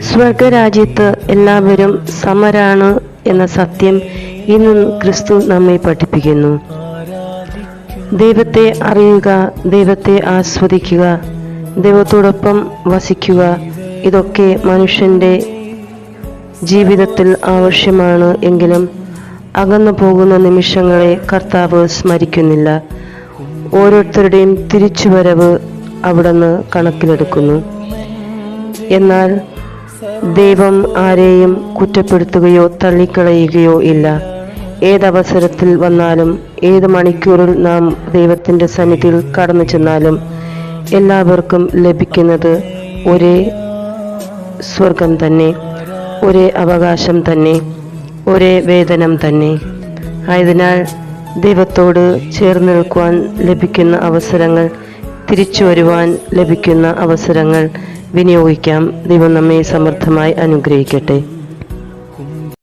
സ്വർഗരാജ്യത്ത് എല്ലാവരും സമരാണ് എന്ന സത്യം ഇന്ന് ക്രിസ്തു നമ്മെ പഠിപ്പിക്കുന്നു. ദൈവത്തെ അറിയുക ദൈവത്തെ ആസ്വദിക്കുക ദൈവത്തോടൊപ്പം വസിക്കുക ഇതൊക്കെ മനുഷ്യന്റെ ജീവിതത്തിൽ ആവശ്യമാണ് എങ്കിലും അകന്നു പോകുന്ന നിമിഷങ്ങളെ കർത്താവ് സ്മരിക്കുന്നില്ല. ഓരോരുത്തരുടെയും തിരിച്ചുവരവ് അവിടുന്ന് കണക്കിലെടുക്കുന്നു. എന്നാൽ ദൈവം ആരെയും കുറ്റപ്പെടുത്തുകയോ തള്ളിക്കളയുകയോ ഇല്ല. ഏതവസരത്തിൽ വന്നാലും ഏത് മണിക്കൂറിൽ നാം ദൈവത്തിന്റെ സന്നിധിയിൽ കടന്നു ചെന്നാലും എല്ലാവർക്കും ലഭിക്കുന്നത് ഒരേ സ്വർഗം തന്നെ ഒരേ അവകാശം തന്നെ ഒരേ വേതനം തന്നെ. ആയതിനാൽ ദൈവത്തോട് ചേർന്ന് നിൽക്കുവാൻ ലഭിക്കുന്ന അവസരങ്ങൾ തിരിച്ചു വരുവാൻ ലഭിക്കുന്ന അവസരങ്ങൾ വിനിയോഗിക്കാം. ദൈവം നമ്മെ സമൃദ്ധമായി അനുഗ്രഹിക്കട്ടെ.